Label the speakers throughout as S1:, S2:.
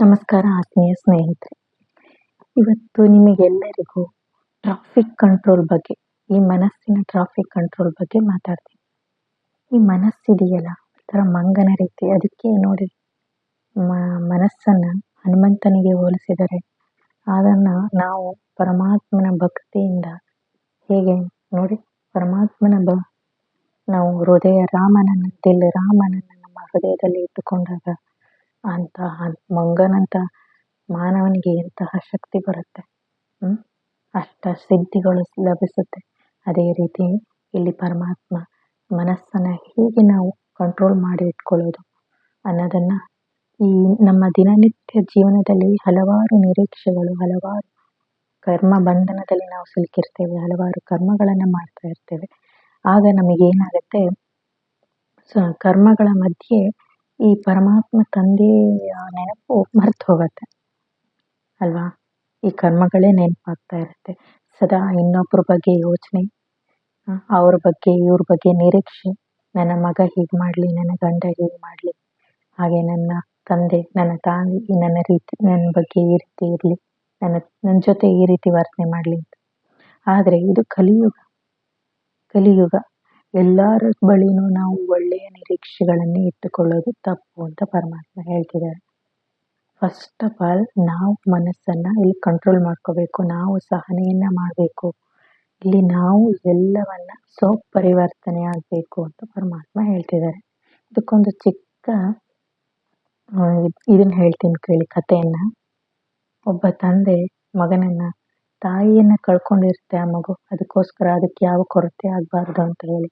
S1: ನಮಸ್ಕಾರ ಆತ್ಮೀಯ ಸ್ನೇಹಿತರೆ. ಇವತ್ತು ನಿಮಗೆಲ್ಲರಿಗೂ ಟ್ರಾಫಿಕ್ ಕಂಟ್ರೋಲ್ ಬಗ್ಗೆ, ಈ ಮನಸ್ಸಿನ ಟ್ರಾಫಿಕ್ ಕಂಟ್ರೋಲ್ ಬಗ್ಗೆ ಮಾತಾಡ್ತೀನಿ. ಈ ಮನಸ್ಸಿದೆಯಲ್ಲ ಒಂಥರ ಮಂಗನ ರೀತಿ, ಅದಕ್ಕೆ ನೋಡಿ, ಮ, ಮನಸ್ಸನ್ನು ಹನುಮಂತನಿಗೆ ಹೋಲಿಸಿದರೆ, ಅದನ್ನು ನಾವು ಪರಮಾತ್ಮನ ಭಕ್ತಿಯಿಂದ ಹೇಗೆ ನೋಡಿ, ಪರಮಾತ್ಮನ ಬ, ನಾವು ಹೃದಯ ರಾಮನನ್ನು ರಾಮನನ್ನು ನಮ್ಮ ಹೃದಯದಲ್ಲಿ ಇಟ್ಟುಕೊಂಡಾಗ ಅಂತಹ ಮಂಗನಂತ ಮಾನವನಿಗೆ ಎಂತಹ ಶಕ್ತಿ ಬರುತ್ತೆ? ಅಷ್ಟ ಸಿದ್ಧಿಗಳು ಲಭಿಸುತ್ತೆ. ಅದೇ ರೀತಿ ಇಲ್ಲಿ ಪರಮಾತ್ಮ ಮನಸ್ಸನ್ನ ಹೇಗೆ ನಾವು ಕಂಟ್ರೋಲ್ ಮಾಡಿ ಇಟ್ಕೊಳ್ಳೋದು ಅನ್ನೋದನ್ನ ಈ ನಮ್ಮ ದಿನನಿತ್ಯ ಜೀವನದಲ್ಲಿ ಹಲವಾರು ನಿರೀಕ್ಷೆಗಳು, ಹಲವಾರು ಕರ್ಮ ಬಂಧನದಲ್ಲಿ ನಾವು ಸಿಲುಕಿರ್ತೇವೆ, ಹಲವಾರು ಕರ್ಮಗಳನ್ನು ಮಾಡ್ತಾ ಇರ್ತೇವೆ. ಆಗ ನಮಗೇನಾಗುತ್ತೆ? ಸ, ಕರ್ಮಗಳ ಮಧ್ಯೆ ಈ ಪರಮಾತ್ಮ ತಂದೆಯ ನೆನಪು ಮರ್ತು ಹೋಗುತ್ತೆ. ಅಲ್ವಾ? ಈ ಕರ್ಮಗಳೇ ನೆನಪಾಗ್ತಾ ಇರುತ್ತೆ. ಸದಾ ಇನ್ನೊಬ್ಬರ ಬಗ್ಗೆ ಯೋಚನೆ ಅವ್ರ ಬಗ್ಗೆ, ಇವ್ರ ಬಗ್ಗೆ ನಿರೀಕ್ಷೆ. ನನ್ನ ಮಗ ಹೀಗೆ ಮಾಡಲಿ, ನನ್ನ ಗಂಡ ಹೀಗೆ ಮಾಡಲಿ. ಹಾಗೆ ನನ್ನ ತಂದೆ, ನನ್ನ ತಾಯಿ ನನ್ನ ರೀತಿ, ನನ್ನ ಬಗ್ಗೆ ಈ ರೀತಿ ಇರಲಿ. ನನ್ನ ನನ್ನ ಜೊತೆ ಈ ರೀತಿ ವರ್ತನೆ ಮಾಡಲಿ ಅಂತ. ಆದರೆ ಇದು ಕಲಿಯುಗ. ಕಲಿಯುಗ. ಎಲ್ಲರ ಬಳಿನೂ ನಾವು ಒಳ್ಳೆಯ ನಿರೀಕ್ಷೆಗಳನ್ನೇ ಇಟ್ಟುಕೊಳ್ಳೋದು ತಪ್ಪು ಅಂತ ಪರಮಾತ್ಮ ಹೇಳ್ತಿದ್ದಾರೆ. ಫಸ್ಟ್ ಆಫ್ ಆಲ್ ನಾವು ಮನಸ್ಸನ್ನು ಇಲ್ಲಿ ಕಂಟ್ರೋಲ್ ಮಾಡ್ಕೋಬೇಕು, ನಾವು ಸಹನೆಯನ್ನ ಮಾಡಬೇಕು. ಇಲ್ಲಿ ನಾವು ಎಲ್ಲವನ್ನ ಸ್ವಪರಿವರ್ತನೆ ಆಗಬೇಕು ಅಂತ ಪರಮಾತ್ಮ ಹೇಳ್ತಿದ್ದಾರೆ. ಇದಕ್ಕೊಂದು ಚಿಕ್ಕ ಇದನ್ನ ಹೇಳ್ತೀನಿ ಕೇಳಿ, ಕಥೆಯನ್ನ. ಒಬ್ಬ ತಂದೆ ಮಗನನ್ನ ತಾಯಿಯನ್ನ ಕಳ್ಕೊಂಡಿರುತ್ತೆ ಆ ಮಗು, ಅದಕ್ಕೋಸ್ಕರ ಅದಕ್ಕೆ ಯಾವ ಕೊರತೆ ಆಗಬಾರ್ದು ಅಂತ ಹೇಳಿ.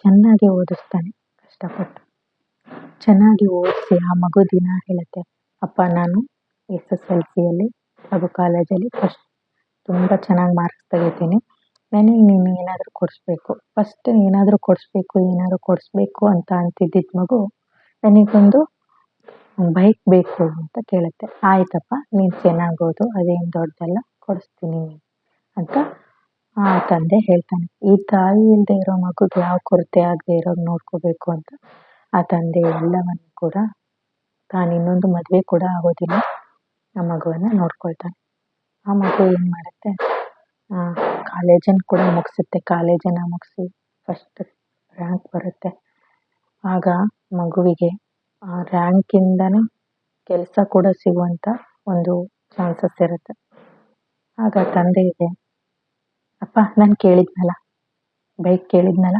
S1: ಚೆನ್ನಾಗಿ ಓದಿಸ್ತಾನೆ ಕಷ್ಟಪಟ್ಟು. ಚೆನ್ನಾಗಿ ಓದಿಸಿ ಆ ಮಗು ದಿನ ಹೇಳುತ್ತೆ, ಅಪ್ಪ, ನಾನು ಎಸ್ ಎಸ್ ಎಲ್ ಸಿಯಲ್ಲಿ, ಹಾಗೂ ಕಾಲೇಜಲ್ಲಿ ಫಸ್ಟ್ ತುಂಬ ಚೆನ್ನಾಗಿ ಮಾರ್ಕ್ಸ್ ತೆಗಿತೀನಿ. ನನಗೆ ನೀನು ಏನಾದರೂ ಕೊಡಿಸ್ಬೇಕು. ಫಸ್ಟ್ ಏನಾದರೂ ಕೊಡಿಸ್ಬೇಕು ಏನಾದರೂ ಕೊಡಿಸ್ಬೇಕು ಅಂತ ಅಂತಿದ್ದಿದ್ದ ಮಗು ನನಗೊಂದು ಬೈಕ್ ಬೇಕು ಅಂತ ಕೇಳುತ್ತೆ. ಆಯ್ತಪ್ಪ, ನೀನು ಚೆನ್ನಾಗಿ ಓದು, ಅದೇನು ದೊಡ್ಡದಲ್ಲ, ಕೊಡಿಸ್ತೀನಿ ಅಂತ ಆ ತಂದೆ ಹೇಳ್ತಾನೆ, ಈ ತಾಯಿ ಇಲ್ಲದೆ ಇರೋ ಮಗುಗೆ ಯಾವ ಕೊರತೆ ಆಗದೆ ಇರೋದು ನೋಡ್ಕೋಬೇಕು ಅಂತ. ಆ ತಂದೆ, ಎಲ್ಲವನ್ನು ಕೂಡ ತಾನು ಇನ್ನೊಂದು ಮದುವೆ ಕೂಡ ಆಗೋದಿಲ್ಲ. ಆ ಮಗುವನ್ನ ನೋಡ್ಕೊಳ್ತಾನೆ. ಆ ಮಗು ಏನು ಮಾಡುತ್ತೆ? ಕಾಲೇಜನ್ನು ಕೂಡ ಮುಗಿಸುತ್ತೆ, ಕಾಲೇಜನ್ನ ಮುಗಿಸಿ ಫಸ್ಟ್ ರ್ಯಾಂಕ್ ಬರುತ್ತೆ. ಆಗ ಮಗುವಿಗೆ ಆ ರ್ಯಾಂಕಿಂದನೇ ಕೆಲಸ ಕೂಡ ಸಿಗುವಂತ ಒಂದು ಚಾನ್ಸಸ್ ಇರುತ್ತೆ. ಆಗ ತಂದೆಗೆ ಅಪ್ಪ, ನಾನು ಕೇಳಿದ್ನಲ್ಲ. ಬೈಕ್ ಕೇಳಿದ್ನಲ್ಲ.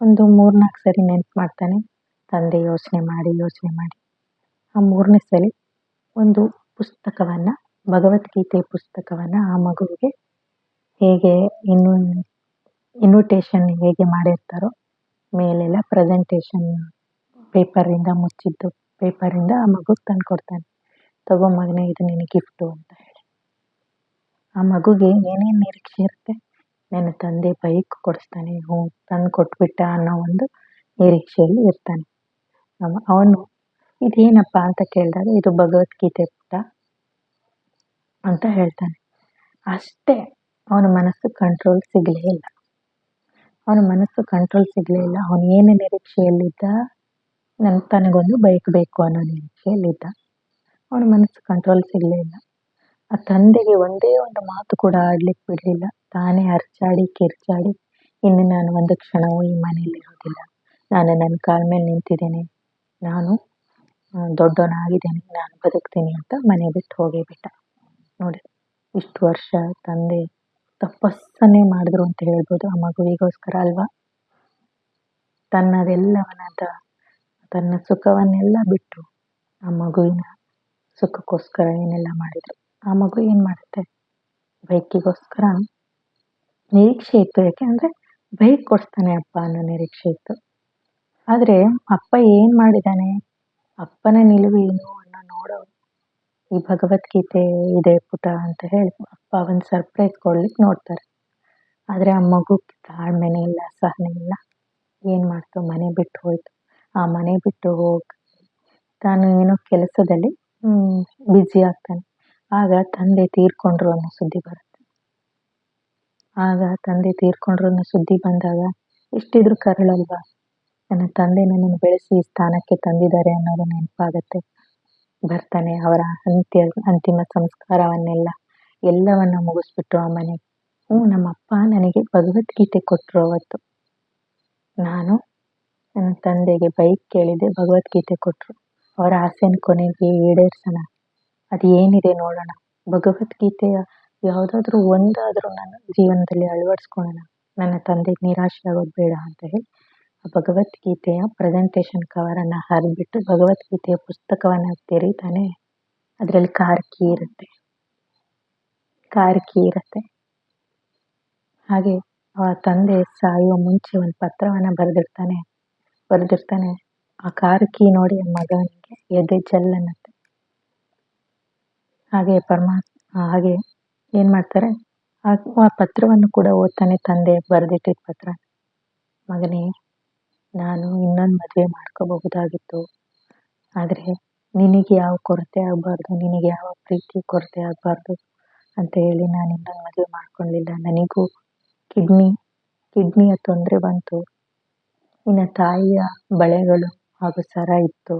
S1: ಒಂದು ಮೂರ್ನಾಲ್ಕು ಸರಿ ನೆನ್ಪು ಮಾಡ್ತಾನೆ. ತಂದೆ ಯೋಚನೆ ಮಾಡಿ ಯೋಚನೆ ಮಾಡಿ. ಆ ಮೂರನೇ ಸಲ ಒಂದು ಪುಸ್ತಕವನ್ನು, ಭಗವದ್ಗೀತೆ ಪುಸ್ತಕವನ್ನು ಆ ಮಗುವಿಗೆ ಹೇಗೆ ಇನ್ನು ಇನ್ವಿಟೇಷನ್ ಹೇಗೆ ಮಾಡಿರ್ತಾರೋ, ಮೇಲೆಲ್ಲ ಪ್ರೆಸೆಂಟೇಷನ್ ಪೇಪರಿಂದ ಮುಚ್ಚಿದ್ದು ಪೇಪರಿಂದ ಆ ಮಗುಗೆ ತಂದು ಕೊಡ್ತಾನೆ ತಗೋ ಮಗನೇ, ಇದು ನಿನಗೆ ಗಿಫ್ಟು ಅಂತ ಆ ಮಗುಗೆ ಏನೇನು ನಿರೀಕ್ಷೆ ಇರುತ್ತೆ? ನನ್ನ ತಂದೆ ಬೈಕ್ ಕೊಡಿಸ್ತಾನೆ, ಹ್ಞೂ, ತಂದು ಕೊಟ್ಬಿಟ್ಟ ಅನ್ನೋ ಒಂದು ನಿರೀಕ್ಷೆಯಲ್ಲಿ ಇರ್ತಾನೆ. ಅವನು, ಇದೇನಪ್ಪ ಅಂತ ಕೇಳಿದಾಗ, ಇದು ಭಗವದ್ಗೀತೆ ಪುಟ ಅಂತ ಹೇಳ್ತಾನೆ. ಅಷ್ಟೇ, ಅವನ ಮನಸ್ಸು ಕಂಟ್ರೋಲ್ ಸಿಗಲೇ ಇಲ್ಲ. ಅವನ ಮನಸ್ಸು ಕಂಟ್ರೋಲ್ ಸಿಗಲೇ ಇಲ್ಲ. ಅವನು ಏನು ನಿರೀಕ್ಷೆಯಲ್ಲಿದ್ದ ನನ್ನ ತನಗೊಂದು ಬೈಕ್ ಬೇಕು ಅನ್ನೋ ನಿರೀಕ್ಷೆಯಲ್ಲಿದ್ದ, ಅವನ ಮನಸ್ಸು ಕಂಟ್ರೋಲ್ ಸಿಗಲೇ ಇಲ್ಲ. ಆ ತಂದೆಗೆ ಒಂದೇ ಒಂದು ಮಾತು ಕೂಡ ಆಡ್ಲಿಕ್ಕೆ ಬಿಡಲಿಲ್ಲ. ತಾನೇ ಅರ್ಚಾಡಿ ಕಿರ್ಚಾಡಿ, ಇನ್ನು ನಾನು ಒಂದು ಕ್ಷಣವೂ ಈ ಮನೆಯಲ್ಲಿ ಇರೋದಿಲ್ಲ ನಾನು ನನ್ನ ಕಾಲ ಮೇಲೆ ನಿಂತಿದ್ದೇನೆ. ನಾನು ದೊಡ್ಡವನಾಗಿದ್ದೇನೆ. ನಾನು ಬದುಕ್ತೀನಿ ಅಂತ ಮನೆ ಬಿಟ್ಟು ಹೋಗೇ ಬಿಟ್ಟ ನೋಡಿ, ಇಷ್ಟು ವರ್ಷ ತಂದೆ ತಪಸ್ಸನ್ನೇ ಮಾಡಿದ್ರು ಅಂತ ಹೇಳ್ಬೋದು. ಆ ಮಗುವಿಗೋಸ್ಕರ ಅಲ್ವಾ? ತನ್ನದೆಲ್ಲವನಾದ, ತನ್ನ ಸುಖವನ್ನೆಲ್ಲ ಬಿಟ್ಟು ಆ ಮಗುವಿನ ಸುಖಕ್ಕೋಸ್ಕರ ಏನೆಲ್ಲ ಮಾಡಿದ್ರು? ಆ ಮಗು ಏನು ಮಾಡುತ್ತೆ? ಬೈಕಿಗೋಸ್ಕರ ನಿರೀಕ್ಷೆ ಇತ್ತು. ಯಾಕೆ ಅಂದರೆ ಬೈಕ್ ಕೊಡಿಸ್ತಾನೆ ಅಪ್ಪ ಅನ್ನೋ ನಿರೀಕ್ಷೆ ಇತ್ತು. ಆದರೆ ಅಪ್ಪ ಏನು ಮಾಡಿದ್ದಾನೆ ಅಪ್ಪನ ನಿಲುವು ಏನು ಅನ್ನೋ ನೋಡೋ ಈ ಭಗವದ್ಗೀತೆ ಇದೆ ಪುಟ ಅಂತ ಹೇಳಿ ಅಪ್ಪ ಒಂದು ಸರ್ಪ್ರೈಸ್ ಕೊಡ್ಲಿಕ್ಕೆ ನೋಡ್ತಾರೆ. ಆದರೆ ಆ ಮಗು ತಾಳ್ಮೆನೇ ಇಲ್ಲ, ಸಹನೆ ಇಲ್ಲ. ಏನು ಮಾಡ್ತು? ಮನೆ ಬಿಟ್ಟು ಹೋಯ್ತು. ಆ ಮನೆ ಬಿಟ್ಟು ಹೋಗಿ ತಾನು ಏನೋ ಕೆಲಸದಲ್ಲಿ ಬ್ಯುಸಿ ಆಗ್ತಾನೆ. ಆಗ ತಂದೆ ತೀರ್ಕೊಂಡ್ರು ಅನ್ನೋ ಸುದ್ದಿ ಬರುತ್ತೆ. ಆಗ ತಂದೆ ತೀರ್ಕೊಂಡ್ರು ಅನ್ನೋ ಸುದ್ದಿ ಬಂದಾಗ ಇಷ್ಟಿದ್ರು ಕರಳಲ್ವಾ? ನನ್ನ ತಂದೆ ನನ್ನನ್ನು ಬೆಳೆಸಿ ಸ್ಥಾನಕ್ಕೆ ತಂದಿದ್ದಾರೆ ಅನ್ನೋದು ನೆನಪಾಗತ್ತೆ. ಬರ್ತಾನೆ ಅವರ ಅಂತ್ಯ, ಅಂತಿಮ ಸಂಸ್ಕಾರವನ್ನೆಲ್ಲ ಎಲ್ಲವನ್ನ ಮುಗಿಸ್ಬಿಟ್ಟು ಆ ಮನೆಗೆ ಹ್ಞೂ ನಮ್ಮಪ್ಪ ನನಗೆ ಭಗವದ್ಗೀತೆ ಕೊಟ್ಟರು ಅವತ್ತು. ನಾನು ನನ್ನ ತಂದೆಗೆ ಬೈಕ್ ಕೇಳಿದೆ, ಭಗವದ್ಗೀತೆ ಕೊಟ್ಟರು ಅವರ ಆಸೆನ ಕೊನೆಗೆ ಈಡೇರಿಸೋಣ. ಅದು ಏನಿದೆ ನೋಡೋಣ. ಭಗವದ್ಗೀತೆಯ ಯಾವುದಾದ್ರೂ ಒಂದಾದರೂ ನನ್ನ ಜೀವನದಲ್ಲಿ ಅಳವಡಿಸ್ಕೊಳ್ಳೋಣ. ನನ್ನ ತಂದೆಗೆ ನಿರಾಶೆ ಆಗೋದು ಬೇಡ ಅಂತ ಹೇಳಿ ಆ ಭಗವದ್ಗೀತೆಯ ಪ್ರೆಸೆಂಟೇಷನ್ ಕವರನ್ನು ಹರಿದ್ಬಿಟ್ಟು ಭಗವದ್ಗೀತೆಯ ಪುಸ್ತಕವನ್ನು ತೆರೀತಾನೆ. ಅದರಲ್ಲಿ ಕಾರ್ಕಿ ಇರುತ್ತೆ. ಕಾರ್ಕಿ ಇರುತ್ತೆ. ಹಾಗೆ ಆ ತಂದೆ ಸಾಯುವ ಮುಂಚೆ ಒಂದು ಪತ್ರವನ್ನು ಬರೆದಿರ್ತಾನೆ. ಬರೆದಿರ್ತಾನೆ, ಆ ಕಾರ್ಕಿ ನೋಡಿ ಮಗನಿಗೆ ಎದೆ ಜಲ್ ಅನ್ನತ್ತೆ ಹಾಗೆ ಪರಮಾತ್ಮ, ಹಾಗೆ ಏನು ಮಾಡ್ತಾರೆ? ಆ ಪತ್ರವನ್ನು ಕೂಡ ಓದ್ತಾನೆ ತಂದೆ ಬರೆದಿಟ್ಟಿದ್ದ ಪತ್ರ. ಮಗನೇ, ನಾನು ಇನ್ನೊಂದು ಮದುವೆ ಮಾಡ್ಕೋಬಹುದಾಗಿತ್ತು. ಆದರೆ ನಿನಗೆ ಯಾವ ಕೊರತೆ ಆಗಬಾರ್ದು? ನಿನಗೆ ಯಾವ ಪ್ರೀತಿ ಕೊರತೆ ಆಗಬಾರ್ದು? ಅಂತ ಹೇಳಿ ನಾನು ಇನ್ನೊಂದು ಮದುವೆ ಮಾಡ್ಕೊಳ್ಳಿಲ್ಲ ನನಗೂ ಕಿಡ್ನಿ, ಕಿಡ್ನಿಯ ತೊಂದರೆ ಬಂತು. ನಿನ್ನ ತಾಯಿಯ ಬಳೆಗಳು ಹಾಗೂ ಸರ ಇತ್ತು.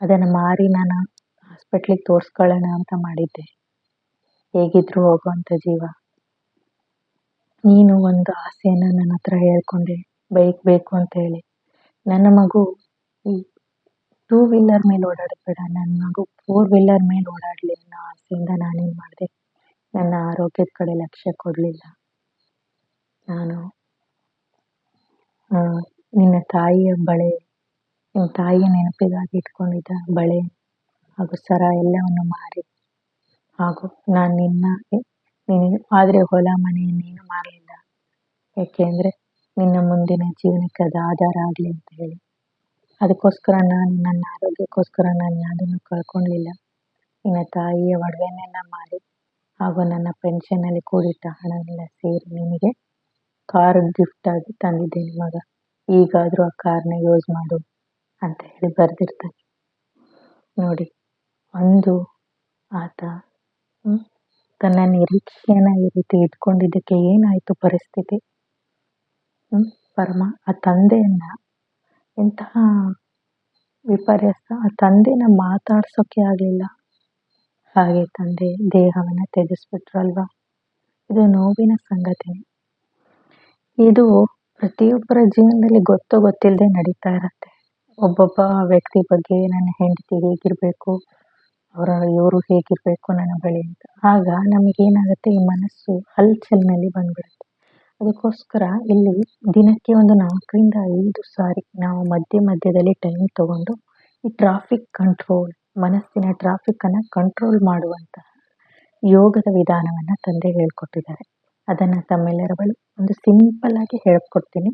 S1: ಅದನ್ನು ಮಾರಿ ನಾನು ಹಾಸ್ಪಿಟ್ಲಿಗೆ ತೋರಿಸ್ಕೊಳ್ಳೋಣ ಅಂತ ಮಾಡಿದ್ದೆ. ಹೇಗಿದ್ರು ಹೋಗುವಂಥ ಜೀವ. ನೀನು ಒಂದು ಆಸೆಯನ್ನು ನನ್ನ ಹತ್ರ ಹೇಳ್ಕೊಂಡೆ. ಬೈಕ್ ಬೇಕು ಅಂತ ಹೇಳಿ. ನನ್ನ ಮಗು ಈ ಟೂ ವೀಲರ್ ಮೇಲೆ ಓಡಾಡಬೇಡ ಬೇಡ. ನನ್ನ ಮಗು ಫೋರ್ ವೀಲರ್ ಮೇಲೆ ಓಡಾಡಲಿ ಅನ್ನೋ ಆಸೆಯಿಂದ ನಾನೇನು ಮಾಡಿದೆ? ನನ್ನ ಆರೋಗ್ಯದ ಕಡೆ ಲಕ್ಷ್ಯ ಕೊಡಲಿಲ್ಲ. ನಾನು ನಿನ್ನ ತಾಯಿಯ ಬಳೆ ನಿಮ್ಮ ತಾಯಿಯ ನೆನಪಿಗಾಗಿ ಇಟ್ಕೊಂಡಿದ್ದ ಬಳೆ ಹಾಗೂ ಸರ ಎಲ್ಲವನ್ನು ಮಾರಿ. ಹಾಗೂ ನಾನು ನಿನ್ನ ನಿನಗೆ ಆದರೆ ಹೊಲ ಮನೆಯನ್ನೇನು ಮಾರಲಿಲ್ಲ. ಯಾಕೆಂದ್ರೆ ನಿನ್ನ ಮುಂದಿನ ಜೀವನಕ್ಕೆ ಅದು ಆಧಾರ ಆಗಲಿ ಅಂತ ಹೇಳಿ. ಅದಕ್ಕೋಸ್ಕರ ನಾನು ನನ್ನ ಆರೋಗ್ಯಕ್ಕೋಸ್ಕರ ನಾನು ಯಾವುದನ್ನು ಕಳ್ಕೊಂಡಿಲ್ಲ. ನಿನ್ನ ತಾಯಿಯ ಒಡವೆನೆಲ್ಲ ಮಾರಿ ಹಾಗೂ ನನ್ನ ಪೆನ್ಷನಲ್ಲಿ ಕೂಡಿಟ್ಟ ಹಣವೆಲ್ಲ ಸೇರಿ ನಿನಗೆ ಕಾರ್ ಆಗಿ ತಂದಿದ್ದೇನೆ. ಮಗ ಈಗಾದರೂ ಆ ಕಾರ್ನ ಯೂಸ್ ಮಾಡು ಅಂತ ಹೇಳಿ ಬರೆದಿರ್ತಾನೆ. ನೋಡಿ. ಒಂದು ಆತ ತನ್ನ ನಿರೀಕ್ಷೆಯನ್ನ ಈ ರೀತಿ ಇಟ್ಕೊಂಡಿದ್ದಕ್ಕೆ ಏನಾಯಿತು ಪರಿಸ್ಥಿತಿ? ಪರಮ, ಆ ತಂದೆಯನ್ನ ಇಂತಹ ವಿಪರ್ಯಾಸ ಆ ತಂದೆನ ಮಾತಾಡ್ಸೋಕೆ ಆಗಲಿಲ್ಲ. ಹಾಗೆ ತಂದೆ, ದೇಹವನ್ನು ತ್ಯಜಿಸ್ಬಿಟ್ರಲ್ವಾ? ಇದು ನೋವಿನ ಸಂಗತಿನೇ ಇದು ಪ್ರತಿಯೊಬ್ಬರ ಜೀವನದಲ್ಲಿ ಗೊತ್ತು ಗೊತ್ತಿಲ್ಲದೆ ನಡೀತಾ ಇರತ್ತೆ. ಒಬ್ಬೊಬ್ಬ ವ್ಯಕ್ತಿ ಬಗ್ಗೆ ನನ್ನ ಹೆಂಡತಿ ಹೇಗಿರಬೇಕು ಅವರ ಇವರು ಹೇಗಿರಬೇಕು ನನ್ನ ಬಳಿ ಅಂತ. ಆಗ ನಮಗೇನಾಗುತ್ತೆ, ಈ ಮನಸ್ಸು ಹಲ್ಚಲ್ನಲ್ಲಿ ಬಂದ್ಬಿಡುತ್ತೆ. ಅದಕ್ಕೋಸ್ಕರ ಇಲ್ಲಿ ದಿನಕ್ಕೆ ಒಂದು ನಾಲ್ಕರಿಂದ ಐದು ಸಾರಿ ನಾವು ಮಧ್ಯ ಮಧ್ಯದಲ್ಲಿ ಟೈಮ್ ತಗೊಂಡು ಈ ಟ್ರಾಫಿಕ್ ಕಂಟ್ರೋಲ್ ಮನಸ್ಸಿನ ಟ್ರಾಫಿಕ್ಕನ್ನು ಕಂಟ್ರೋಲ್ ಮಾಡುವಂತಹ ಯೋಗದ ವಿಧಾನವನ್ನು ತಂದೆ ಹೇಳ್ಕೊಟ್ಟಿದ್ದಾರೆ. ಅದನ್ನು ತಮ್ಮೆಲ್ಲರ ಬಳಿ ಒಂದು ಸಿಂಪಲ್ ಆಗಿ ಹೇಳ್ಕೊಡ್ತೀನಿ.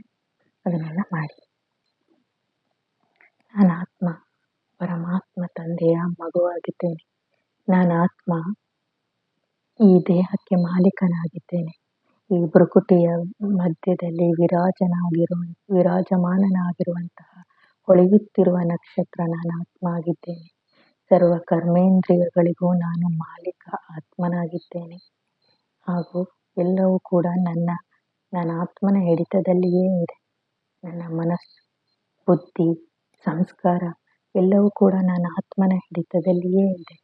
S1: ಅದನ್ನೆಲ್ಲ ಮಾಡಿ. ನಾನು ಆತ್ಮ. ಪರಮಾತ್ಮ ತಂದೆಯ ಮಗುವಾಗಿದ್ದೇನೆ. ನಾನು ಆತ್ಮ, ಈ ದೇಹಕ್ಕೆ ಮಾಲೀಕನಾಗಿದ್ದೇನೆ. ಈ ಪ್ರಕೃತಿಯ ಮಧ್ಯದಲ್ಲಿ ವಿರಾಜನಾಗಿರುವ, ವಿರಾಜಮಾನನಾಗಿರುವಂತಹ, ಹೊಳೆಯುತ್ತಿರುವ ನಕ್ಷತ್ರ ನಾನು ಆತ್ಮ ಆಗಿದ್ದೇನೆ ಸರ್ವ ಕರ್ಮೇಂದ್ರಿಯಗಳಿಗೂ ನಾನು ಮಾಲೀಕ ಆತ್ಮನಾಗಿದ್ದೇನೆ. ಹಾಗೂ ಎಲ್ಲವೂ ಕೂಡ ನನ್ನ ನನ್ನ ಆತ್ಮನ ಹಿಡಿತದಲ್ಲಿಯೇ ಇದೆ. ನನ್ನ ಮನಸ್ಸು, ಬುದ್ಧಿ, ಸಂಸ್ಕಾರ ಎಲ್ಲವೂ ಕೂಡ ನನ್ನ ಆತ್ಮನ ಹಿಡಿತದಲ್ಲಿಯೇ ಇದೆ.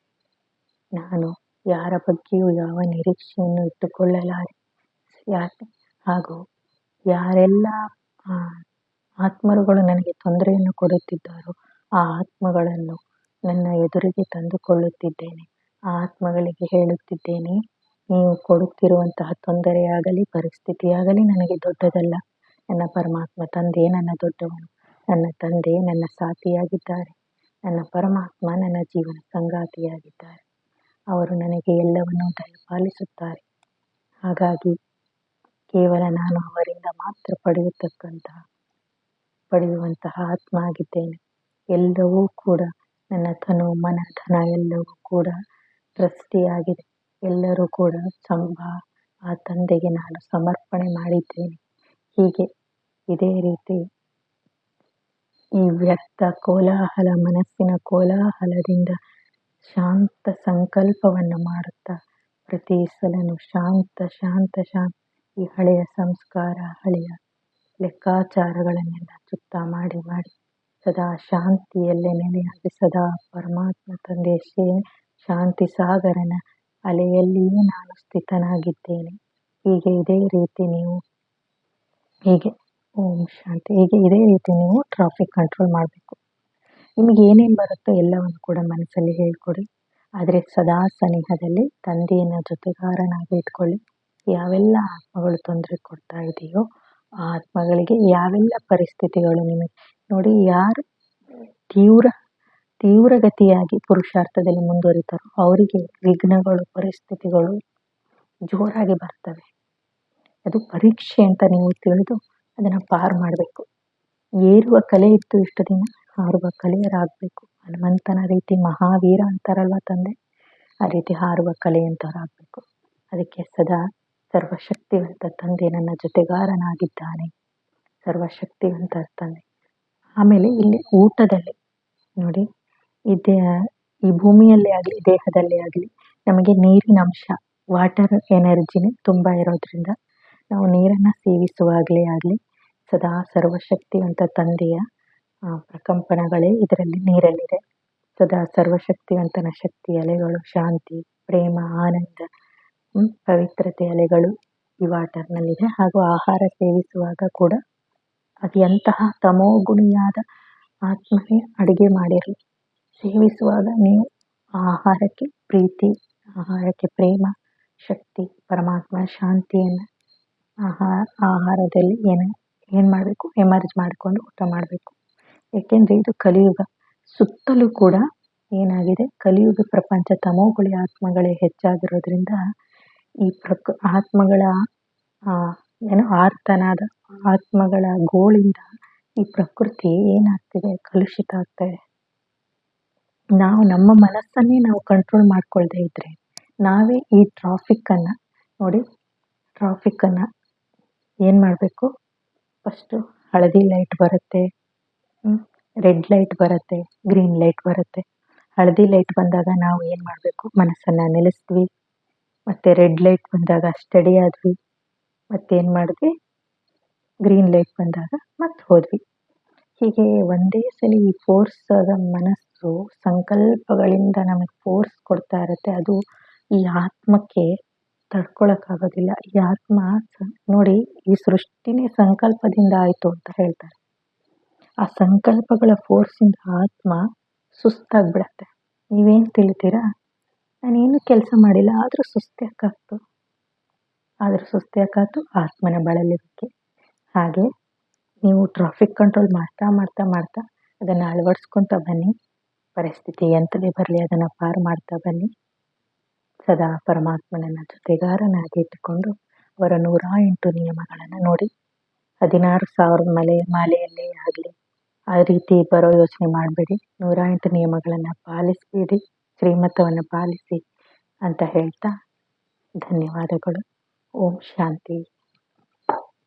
S1: ನಾನು ಯಾರ ಬಗ್ಗೆಯೂ ಯಾವ ನಿರೀಕ್ಷೆಯನ್ನು ಇಟ್ಟುಕೊಳ್ಳಲಾರೆ? ಯಾಕೆ? ಹಾಗೂ ಯಾರೆಲ್ಲ ಆತ್ಮರುಗಳು ನನಗೆ ತೊಂದರೆಯನ್ನು ಕೊಡುತ್ತಿದ್ದಾರೋ, ಆ ಆತ್ಮಗಳನ್ನು ನನ್ನ ಎದುರಿಗೆ ತಂದುಕೊಳ್ಳುತ್ತಿದ್ದೇನೆ. ಆ ಆತ್ಮಗಳಿಗೆ ಹೇಳುತ್ತಿದ್ದೇನೆ, ನೀವು ಕೊಡುತ್ತಿರುವಂತಹ ತೊಂದರೆಯಾಗಲಿ, ಪರಿಸ್ಥಿತಿಯಾಗಲಿ ನನಗೆ ದೊಡ್ಡದಲ್ಲ. ನನ್ನ ಪರಮಾತ್ಮ ತಂದೆ, ನನ್ನ ದೊಡ್ಡವನು. ನನ್ನ ತಂದೆ, ನನ್ನ ಸಾಥಿಯಾಗಿದ್ದಾರೆ. ನನ್ನ ಪರಮಾತ್ಮ ನನ್ನ ಜೀವನ ಸಂಗಾತಿಯಾಗಿದ್ದಾರೆ. ಅವರು ನನಗೆ ಎಲ್ಲವನ್ನೂ ದಯಪಾಲಿಸುತ್ತಾರೆ ಹಾಗಾಗಿ ಕೇವಲ ನಾನು ಅವರಿಂದ ಮಾತ್ರ ಪಡೆಯತಕ್ಕಂತಹ ಪಡೆಯುವಂತಹ ಆತ್ಮ ಆಗಿದ್ದೇನೆ ಎಲ್ಲವೂ ಕೂಡ ನನ್ನ ತನು, ಮನ, ಧನ ಎಲ್ಲವೂ ಕೂಡ ಟ್ರಸ್ಟಿಯಾಗಿದೆ. ಎಲ್ಲರೂ ಕೂಡ ಸಂಭ, ಆ ತಂದೆಗೆ ನಾನು ಸಮರ್ಪಣೆ ಮಾಡಿದ್ದೇನೆ. ಹೀಗೆ ಇದೇ ರೀತಿ ಈ ವ್ಯರ್ಥ ಕೋಲಾಹಲ ಮನಸ್ಸಿನ ಕೋಲಾಹಲದಿಂದ ಶಾಂತ ಸಂಕಲ್ಪವನ್ನು ಮಾಡುತ್ತಾ ಪ್ರತಿ ಸಲನೂ ಶಾಂತ ಶಾಂತ ಶಾಂತ ಈ ಹಳೆಯ ಸಂಸ್ಕಾರ, ಹಳೆಯ ಲೆಕ್ಕಾಚಾರಗಳನ್ನೆಲ್ಲ ಚುಕ್ತ ಮಾಡಿ ಮಾಡಿ. ಸದಾ ಶಾಂತಿಯಲ್ಲೇ ನೆಲೆಯಾಗಿ ಸದಾ ಪರಮಾತ್ಮ ತಂದೆ ಶ್ರೀ ಶಾಂತಿ ಸಾಗರನ ಅಲೆಯಲ್ಲಿಯೇ ನಾನು ಸ್ಥಿತನಾಗಿದ್ದೇನೆ. ಹೀಗೆ ಇದೇ ರೀತಿ ನೀವು ಹೀಗೆ ಓಂ ಶಾಂತಿ ಹೀಗೆ ಇದೇ ರೀತಿ ನೀವು ಟ್ರಾಫಿಕ್ ಕಂಟ್ರೋಲ್ ಮಾಡಬೇಕು. ನಿಮಗೆ ಏನೇನು ಬರುತ್ತೋ ಎಲ್ಲವನ್ನು ಕೂಡ ಮನಸ್ಸಲ್ಲಿ ಹೇಳ್ಕೊಡಿ. ಆದರೆ ಸದಾ ಸನಿಹದಲ್ಲಿ ತಂದೆಯನ್ನು ಜೊತೆಗಾರನಾಗಿ ಇಟ್ಕೊಳ್ಳಿ. ಯಾವೆಲ್ಲ ಆತ್ಮಗಳು ತೊಂದರೆ ಕೊಡ್ತಾ ಇದೆಯೋ ಆ ಆತ್ಮಗಳಿಗೆ ಯಾವೆಲ್ಲ ಪರಿಸ್ಥಿತಿಗಳು ನಿಮಗೆ ನೋಡಿ ಯಾರು ತೀವ್ರ, ತೀವ್ರಗತಿಯಾಗಿ ಪುರುಷಾರ್ಥದಲ್ಲಿ ಮುಂದುವರಿತಾರೋ ಅವರಿಗೆ ವಿಘ್ನಗಳು, ಪರಿಸ್ಥಿತಿಗಳು ಜೋರಾಗಿ ಬರ್ತವೆ. ಅದು ಪರೀಕ್ಷೆ ಅಂತ ನೀವು ತಿಳಿದು ಅದನ್ನು ಪಾರು ಮಾಡಬೇಕು. ಏರುವ ಕಲೆ ಇತ್ತು ಇಷ್ಟು ದಿನ, ಹಾರುವ ಕಲೆಯರಾಗಬೇಕು. ಹನುಮಂತನ ರೀತಿ ಮಹಾವೀರ ಅಂತಾರಲ್ವ ತಂದೆ? ಆ ರೀತಿ ಹಾರುವ ಕಲೆಯಂತವರಾಗಬೇಕು ಅದಕ್ಕೆ ಸದಾ ಸರ್ವಶಕ್ತಿವಂತ ತಂದೆ, ನನ್ನ ಜೊತೆಗಾರನಾಗಿದ್ದಾನೆ. ಸರ್ವಶಕ್ತಿವಂತ ತಂದೆ. ಆಮೇಲೆ ಇಲ್ಲಿ ಊಟದಲ್ಲಿ, ನೋಡಿ, ಇದೇ ಈ ಭೂಮಿಯಲ್ಲೇ ಆಗಲಿ, ದೇಹದಲ್ಲೇ ಆಗಲಿ, ನಮಗೆ ನೀರಿನ ಅಂಶ ವಾಟರ್ ಎನರ್ಜಿನೇ ತುಂಬ ಇರೋದ್ರಿಂದ, ನಾವು ನೀರನ್ನು ಸೇವಿಸುವಾಗಲೇ ಆಗಲಿ ಸದಾ ಸರ್ವಶಕ್ತಿವಂತ ತಂದೆಯ ಪ್ರಕಂಪನಗಳೇ ಇದರಲ್ಲಿ ನೀರಲ್ಲಿದೆ. ಸದಾ ಸರ್ವಶಕ್ತಿವಂತನ ಶಕ್ತಿ ಅಲೆಗಳು, ಶಾಂತಿ, ಪ್ರೇಮ, ಆನಂದ ಪವಿತ್ರತೆ ಅಲೆಗಳು ಈ ವಾಟರ್ನಲ್ಲಿದೆ. ಹಾಗೂ ಆಹಾರ ಸೇವಿಸುವಾಗ ಕೂಡ ಅದು ಎಂತಹ ತಮೋಗುಣಿಯಾದ ಆತ್ಮನೇ ಅಡುಗೆ ಮಾಡಿರಲಿ. ಸೇವಿಸುವಾಗ ನೀವು ಆಹಾರಕ್ಕೆ ಪ್ರೀತಿ, ಆಹಾರಕ್ಕೆ ಪ್ರೇಮ, ಶಕ್ತಿ ಪರಮಾತ್ಮ ಶಾಂತಿಯನ್ನು ಆಹಾರ ಆಹಾರದಲ್ಲಿ ಏನು ಏನು ಮಾಡಬೇಕು? ಎಮರ್ಜ್ ಮಾಡ್ಕೊಂಡು ಊಟ ಮಾಡಬೇಕು. ಏಕೆಂದರೆ ಇದು ಕಲಿಯುಗ. ಸುತ್ತಲೂ ಕೂಡ ಏನಾಗಿದೆ? ಕಲಿಯುಗ ಪ್ರಪಂಚ ತಮೋಗುಳಿ ಆತ್ಮಗಳೇ ಹೆಚ್ಚಾಗಿರೋದ್ರಿಂದ ಈ ಪ್ರಕ, ಆತ್ಮಗಳ ಏನು ಆರ್ತನಾದ ಆತ್ಮಗಳ ಗೋಳಿಂದ ಈ ಪ್ರಕೃತಿ ಏನಾಗ್ತಿದೆ? ಕಲುಷಿತ ಆಗ್ತಾ ಇದೆ. ನಾವು ನಮ್ಮ ಮನಸ್ಸನ್ನೇ ನಾವು ಕಂಟ್ರೋಲ್ ಮಾಡ್ಕೊಳ್ದೇ ಇದ್ರೆ ನಾವೇ ಈ ಟ್ರಾಫಿಕ್ಕನ್ನು ನೋಡಿ ಟ್ರಾಫಿಕ್ಕನ್ನು ಏನು ಮಾಡಬೇಕು? ಫಸ್ಟು ಹಳದಿ ಲೈಟ್ ಬರುತ್ತೆ ರೆಡ್ ಲೈಟ್ ಬರುತ್ತೆ ಗ್ರೀನ್ ಲೈಟ್ ಬರುತ್ತೆ. ಹಳದಿ ಲೈಟ್ ಬಂದಾಗ ನಾವು ಏನು ಮಾಡಬೇಕು? ಮನಸ್ಸನ್ನು ನಿಲ್ಲಿಸಿದ್ವಿ ಮತ್ತು ರೆಡ್ ಲೈಟ್ ಬಂದಾಗ ಸ್ಟಡಿ ಆದ್ವಿ. ಮತ್ತೇನು ಮಾಡಿದ್ವಿ? ಗ್ರೀನ್ ಲೈಟ್ ಬಂದಾಗ ಮತ್ತೆ ಹೋದ್ವಿ. ಹೀಗೆ ಒಂದೇ ಸಲ ಈ ಫೋರ್ಸ್ ಆದ ಮನಸ್ಸು ಸಂಕಲ್ಪಗಳಿಂದ ನಮಗೆ ಫೋರ್ಸ್ ಕೊಡ್ತಾ ಇರುತ್ತೆ. ಅದು ಈ ಆತ್ಮಕ್ಕೆ ತಡ್ಕೊಳಕ್ಕಾಗೋದಿಲ್ಲ. ಈ ಆತ್ಮ ನೋಡಿ ಈ ಸೃಷ್ಟಿನೇ ಸಂಕಲ್ಪದಿಂದ ಆಯಿತು ಅಂತ ಹೇಳ್ತಾರೆ. ಆ ಸಂಕಲ್ಪಗಳ ಫೋರ್ಸಿಂದ ಆತ್ಮ ಸುಸ್ತಾಗ್ಬಿಡತ್ತೆ. ನೀವೇನು ತಿಳಿತೀರಾ? ನಾನೇನು ಕೆಲಸ ಮಾಡಿಲ್ಲ, ಆದರೂ ಆದರೂ ಸುಸ್ತಿ ಯಾಕಾಯ್ತು ಆತ್ಮನ ಬಳಲಿಕ್ಕೆ ಹಾಗೆ ನೀವು ಟ್ರಾಫಿಕ್ ಕಂಟ್ರೋಲ್ ಮಾಡ್ತಾ ಮಾಡ್ತಾ ಮಾಡ್ತಾ, ಅದನ್ನು ಅಳವಡಿಸ್ಕೊತಾ ಬನ್ನಿ. ಪರಿಸ್ಥಿತಿ ಎಂಥದೇ ಬರಲಿ, ಅದನ್ನು ಪಾರು ಮಾಡ್ತಾ ಬನ್ನಿ. ಸದಾ ಪರಮಾತ್ಮನನ್ನ ಜೊತೆಗಾರನಾಗಿ ಇಟ್ಟುಕೊಂಡು ಅವರ ನೂರ ಎಂಟು ನಿಯಮಗಳನ್ನು ನೋಡಿ, ಹದಿನಾರು ಸಾವಿರ ಮಲೆ, ಮಾಲೆಯಲ್ಲೇ ಆಗಲಿ, ಆ ರೀತಿ ಬರೋ ಯೋಚನೆ ಮಾಡಬೇಡಿ. ನೂರ ಎಂಟು ನಿಯಮಗಳನ್ನು ಪಾಲಿಸಬೇಡಿ, ಶ್ರೀಮತವನ್ನು ಪಾಲಿಸಿ ಅಂತ ಹೇಳ್ತಾ ಧನ್ಯವಾದಗಳು. ಓಂ ಶಾಂತಿ.